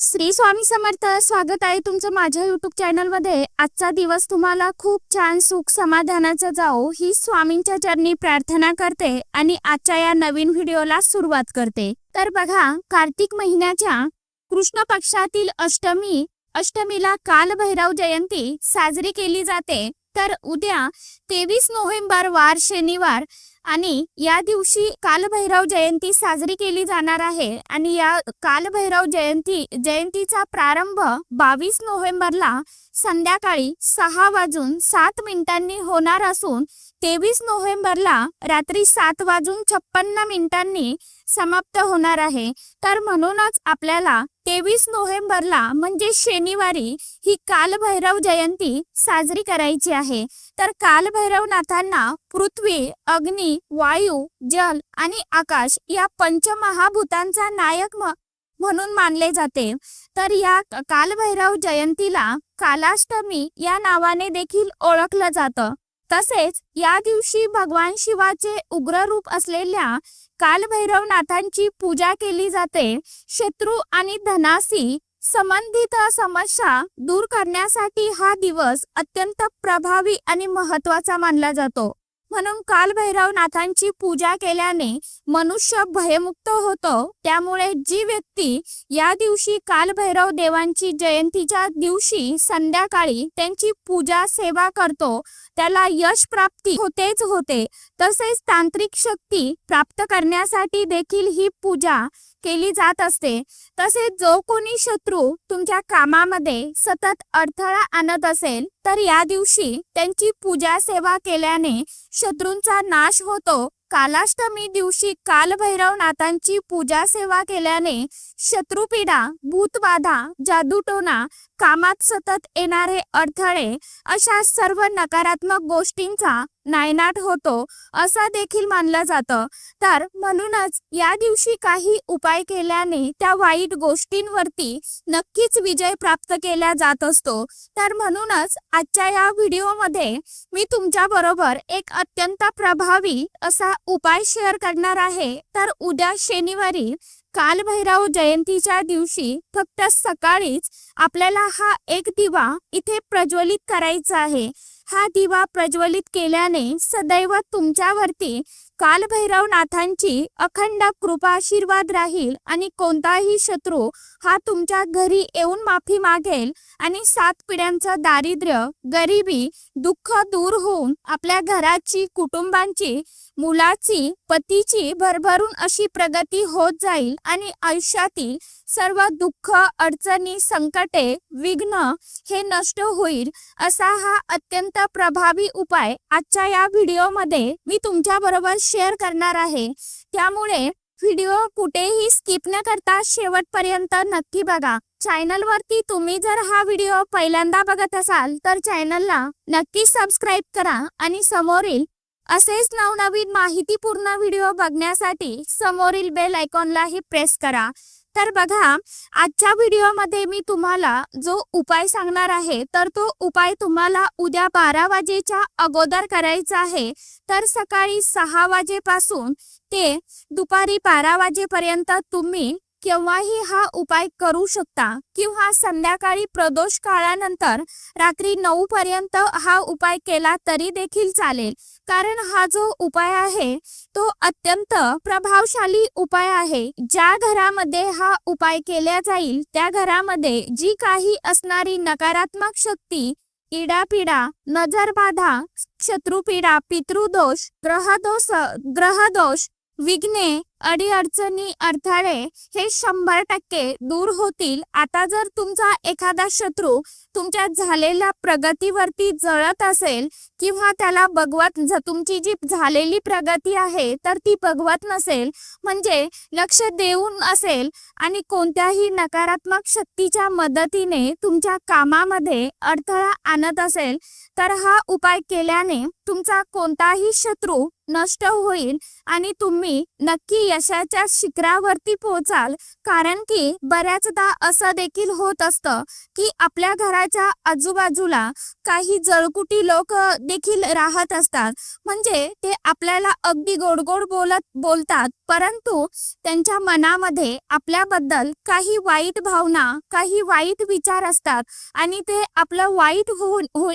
श्री स्वामी समर्थ स्वागत आहे तुमचं माझ्या युट्यूब चॅनलमध्ये आजचा दिवस तुम्हाला खूप छान सुख समाधानाचा जाओ ही स्वामींच्या चरणी प्रार्थना करते आणि आजच्या या नवीन व्हिडिओला सुरुवात करते. तर बघा कार्तिक महिन्याच्या कृष्ण पक्षातील अष्टमी अष्टमीला कालभैरव जयंती साजरी केली जाते. तर उद्या तेवीस नोव्हेंबर वार शनिवार आणि या दिवशी कालभैरव जयंती साजरी केली जाणार आहे. आणि या कालभैरव जयंती जयंतीचा प्रारंभ बावीस नोव्हेंबरला संध्याकाळी सहा वाजून सात मिनिटांनी होणार असून तेवीस नोव्हेंबरला रात्री सात वाजून छप्पन्न मिनिटांनी समाप्त होणार आहे. तर म्हणूनच आपल्याला तेवीस नोव्हेंबरला म्हणजे शनिवारी ही कालभैरव जयंती साजरी करायची आहे. तर कालभैरवनाथांना पृथ्वी अग्नी वायू जल आणि आकाश या पंचमहाभूतांचा नायक म्हणून मानले जाते. तर या कालभैरव जयंतीला कालाष्टमी या नावाने देखील ओळखलं जातं. तसेच या दिवशी भगवान शिवाचे उग्र रूप असलेल्या कालभैरवनाथांची पूजा केली जाते. शत्रू आणि धनाशी संबंधित समस्या दूर करण्यासाठी हा दिवस अत्यंत प्रभावी आणि महत्त्वाचा मानला जातो. म्हणून कालभैरवनाथांची पूजा केल्याने मनुष्य भयमुक्त होतो. त्यामुळे जी व्यक्ती या दिवशी कालभैरव देवांची जयंतीच्या दिवशी संध्याकाळी त्यांची पूजा सेवा करतो त्याला यश प्राप्ती होतेच होते. तसेच तांत्रिक शक्ती प्राप्त करण्यासाठी देखील ही पूजा केली जात असते. तसेच जो कोणी शत्रू तुमच्या कामामध्ये सतत अडथळा आणत असेल तर या दिवशी त्यांची पूजा सेवा केल्याने शत्रूंचा नाश होतो. कालाष्टमी दिवशी कालभैरवनाथांची पूजा सेवा केल्याने शत्रुपीडा भूतबाधा जादूटोना कामात सतत येणारे अडथळे अशा सर्व नकारात्मक गोष्टींचा नायनाट होतो असं देखील मानलं जातं. तर म्हणूनच या दिवशी काही उपाय केल्याने त्या वाईट गोष्टींवरती नक्कीच विजय प्राप्त केला जात असतो. तर म्हणूनच आजच्या या व्हिडिओमध्ये मी तुमच्या बरोबर एक अत्यंत प्रभावी असा उपाय शेअर करणार आहे तर उद्या शनिवारी कालभैरव जयंतीच्या दिवशी फक्त सकाळीच आपल्याला हा एक दिवा इथे प्रज्वलित करायचा आहे. हा दिवा प्रज्वलित केल्याने सदैव तुमच्यावरती कालभैरवनाथांची अखंड कृपाशीर्वाद राहील आणि कोणताही शत्रू हा तुमच्या घरी येऊन माफी मागेल आणि सात पिढ्यांचं दारिद्र्य गरिबी दुःख दूर होऊन आपल्या घराची कुटुंबांची मुलाची पतीची भरभरून अशी प्रगती होत जाईल आणि आयुष्यातील सर्व दुःख अडचणी संकटे विघ्न हे नष्ट होईल असा हा अत्यंत प्रभावी उपाय आजच्या या व्हिडिओमध्ये मी तुमच्या बरोबर शेअर करणार आहे. त्यामुळे व्हिडिओ कुठेही स्किप न करता शेवटपर्यंत नक्की बघा. चॅनलवरती तुम्ही जर हा व्हिडिओ पहिल्यांदा बघत असाल तर चॅनलला नक्की सबस्क्राईब करा आणि समोरील असेच नवनवीन माहितीपूर्ण व्हिडिओ बघण्यासाठी समोरील बेल आयकॉनलाही प्रेस करा. तर बघा आजच्या व्हिडिओमध्ये मी तुम्हाला जो उपाय सांगणार आहे तर तो उपाय तुम्हाला उद्या बारा वाजेच्या अगोदर करायचा आहे. तर सकाळी सहा वाजेपासून ते दुपारी बारा वाजेपर्यंत तुम्ही केव्हाही हा उपाय करू शकता किंवा संध्याकाळी प्रदोष काळानंतर रात्री नऊ पर्यंत हा उपाय केला तरी देखील चालेल. कारण हा जो उपाय आहे तो अत्यंत प्रभावशाली उपाय आहे. ज्या घरामध्ये हा उपाय केला जाईल त्या घरामध्ये जी काही असणारी नकारात्मक शक्ती इडापिडा नजरबाधा शत्रुपीडा पितृदोष ग्रहदोष ग्रहदोष विघ्ने अडीअडचणी अडथळे हे शंभर टक्के दूर होतील. आता जर तुमचा एखादा शत्रू तुमच्या झालेल्या प्रगतीवरती जळत असेल किंवा त्याला बघवत तुमची जी झालेली प्रगती आहे तर ती बघवत नसेल म्हणजे लक्ष देऊन असेल आणि कोणत्याही नकारात्मक शक्तीच्या मदतीने तुमच्या कामामध्ये अडथळा आणत असेल तर हा उपाय केल्याने तुमचा कोणताही शत्रू नष्ट होईल आणि तुम्ही नक्की यशाच्या शिखरावरती पोहोचाल. कारण की बऱ्याचदा असं देखील होत असतं की आपल्या घराच्या आजूबाजूला काही जळकुटी लोक देखील राहत असतात. म्हणजे ते आपल्याला अगदी गोड गोड बोलत बोलतात. परंतु त्यांच्या मनामध्ये आपल्याबद्दल काही वाईट भावना काही वाईट विचार असतात आणि ते आपलं वाईट होऊन हो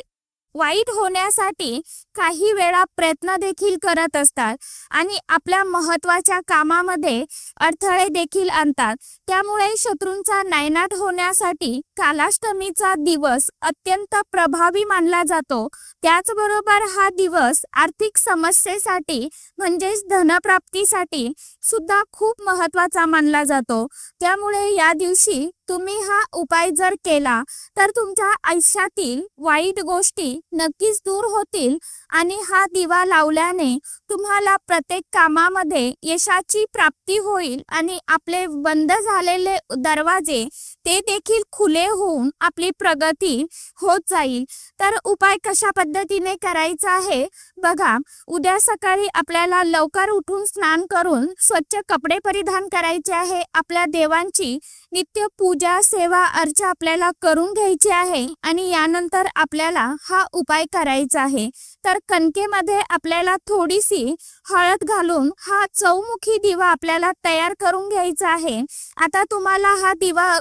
वाईट होण्यासाठी काही वेळा प्रयत्न देखील करत असतात आणि आपल्या महत्त्वाच्या कामामध्ये अडथळे देखील आणतात. त्यामुळे शत्रूंचा नायनाट होण्यासाठी कालाष्टमीचा दिवस अत्यंत प्रभावी मानला जातो. त्याचबरोबर हा दिवस आर्थिक समस्येसाठी म्हणजेच धनप्राप्तीसाठी सुद्धा खूप महत्त्वाचा मानला जातो. त्यामुळे या दिवशी तुम्ही हा उपाय जर केला तर तुमच्या आयुष्यातील वाईट गोष्टी नक्कीच दूर होतील. आणि हा दिवा लावल्याने तुम्हाला प्रत्येक कामामध्ये यशाची प्राप्ती होईल आणि आपले बंद झालेले दरवाजे ते देखील खुले होऊन आपली प्रगती होत जाईल. तर उपाय कशा पद्धतीने करायचा आहे? बघा उद्या सकाळी आपल्याला लवकर उठून स्नान करून स्वच्छ कपडे परिधान करायचे आहे. आपल्या देवांची नित्य पूजा सेवा अर्चा आपल्याला करून घ्यायची आहे आणि यानंतर आपल्याला हा उपाय करायचा आहे. तर कणकेमध्ये आपल्याला थोडीशी हळद घालून हा चौमुखी दिवा आपल्याला तयार करून घ्यायचा आहे. आता तुम्हाला हा दिवा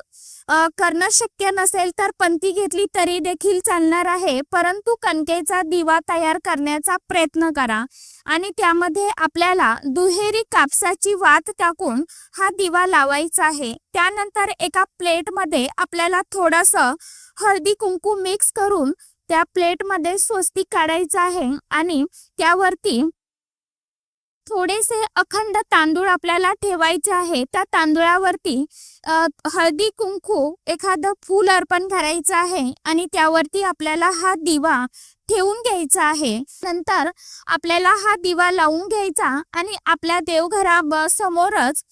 करणं शक्य नसेल तर पंथी घेतली तरी देखील चालणार आहे. परंतु कणकेचा दिवा तयार करण्याचा प्रयत्न करा. आणि त्यामध्ये आपल्याला दुहेरी कापसाची वात टाकून हा दिवा लावायचा आहे. त्यानंतर एका प्लेटमध्ये आपल्याला थोडस हळदी कुंकू मिक्स करून त्या प्लेटमध्ये स्वस्तिक काढायचं आहे. आणि त्यावरती थोडेसे अखंड तांदूळ आपल्याला ठेवायचे आहे. त्या तांदूळावरती हळदी कुंकू एखादं फूल अर्पण करायचं आहे आणि त्यावरती आपल्याला हा दिवा ठेवून घ्यायचा आहे. नंतर आपल्याला हा दिवा लावून घ्यायचा आणि आपल्या देवघरा समोरच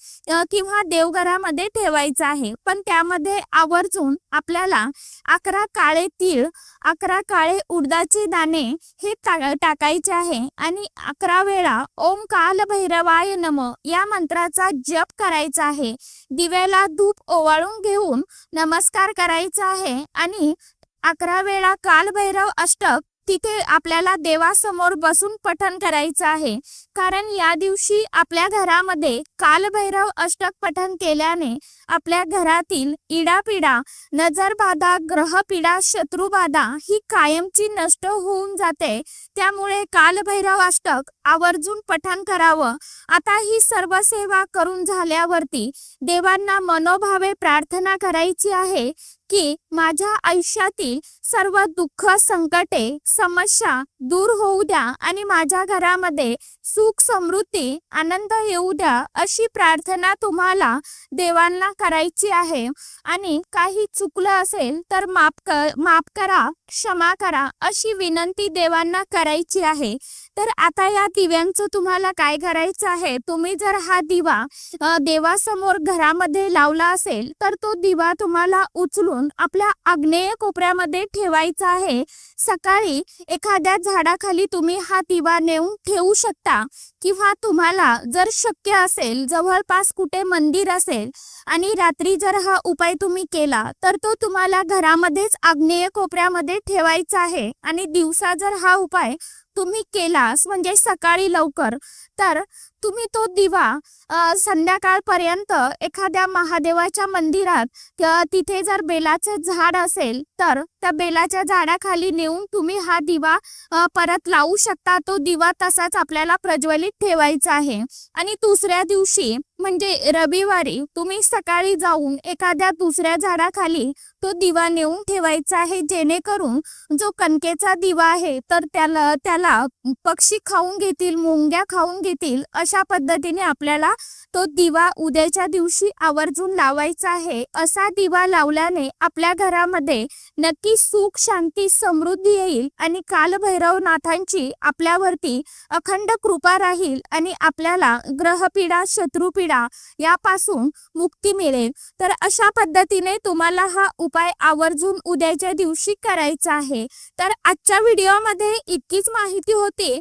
किंवा देवघरामध्ये ठेवायचा आहे. पण त्यामध्ये आवर्जून आपल्याला अकरा काळे तीळ अकरा काळे उडदाचे दाणे हे टाकायचे आहे. आणि अकरा वेळा ओम काल भैरवाय नम या मंत्राचा जप करायचा आहे. दिव्याला धूप ओवाळून घेऊन नमस्कार करायचा आहे. आणि अकरा वेळा कालभैरव अष्टक तिथे आपल्याला देवासमोर बसून पठण करायचं आहे. कारण या दिवशी आपल्या घरामध्ये कालभैरव अष्टक पठण केल्याने आपल्या घरातील इडापिडा नजरबाधा ग्रहपिडा शत्रुबाधा ही कायमची नष्ट होऊन जाते. त्यामुळे कालभैरव अष्टक आवर्जून पठण करावं. आता ही सर्व सेवा करून झाल्यावरती देवांना मनोभावे प्रार्थना करायची आहे. की माझ्या आयुष्यातील सर्व दुःख संकटे समस्या दूर होऊ द्या आणि माझ्या घरामध्ये सुख समृद्धी आनंद येऊ द्या अशी प्रार्थना तुम्हाला देवांना करायची आहे. आणि काही चुकलं असेल तर माफ कर माफ करा क्षमा करा अशी विनंती देवांना करायची आहे. तर आता या दिव्यांचं तुम्हाला काय करायचं आहे? तुम्ही जर हा दिवा देवासमोर घरामध्ये लावला असेल तर तो दिवा तुम्हाला उचलून आपल्या आग्नेय कोपऱ्यामध्ये ठेवायचा आहे. सकाळी एखाद्या झाडाखाली तुम्ही हा दिवा नेऊन ठेवू शकता किंवा तुम्हाला जर शक्य असेल जवळपास कुठे मंदिर असेल आणि रात्री जर हा उपाय तुम्ही केला तर तो तुम्हाला घरामध्येच आग्नेय कोपऱ्यामध्ये ठेवायचा आहे. आणि दिवसा जर हा उपाय तुम्ही केलास म्हणजे सकाळी लवकर. तर तुम्ही तो दिवा संध्याकाळपर्यंत एखाद्या महादेवाच्या मंदिरात तिथे जर बेलाचे झाड असेल तर त्या बेलाच्या झाडाखाली नेऊन तुम्ही हा दिवा परत लावू शकता. तो दिवा तसाच आपल्याला प्रज्वलित ठेवायचा आहे. आणि दुसऱ्या दिवशी म्हणजे रविवारी तुम्ही सकाळी जाऊन एखाद्या दुसऱ्या झाडाखाली तो दिवा नेऊन ठेवायचा आहे. जेणेकरून जो कणकेचा दिवा आहे तर त्याला त्याला पक्षी खाऊन घेतील मुंग्या खाऊन घेतील अशा पद्धतीने आपल्याला तो दिवा उद्याच्या दिवशी आवर्जून लावायचा आहे. असा दिवा लावल्याने आपल्या घरामध्ये नक्की सुख शांती समृद्धी येईल आणि कालभैरवनाथांची आपल्यावरती अखंड कृपा राहील आणि आपल्याला ग्रहपीडा शत्रुपीडा यापासून मुक्ती मिळेल. तर अशा पद्धतीने तुम्हाला हा उपाय आवर्जून उद्याच्या दिवशी करायचा आहे. तर आजच्या व्हिडिओमध्ये इतकीच माहिती होती.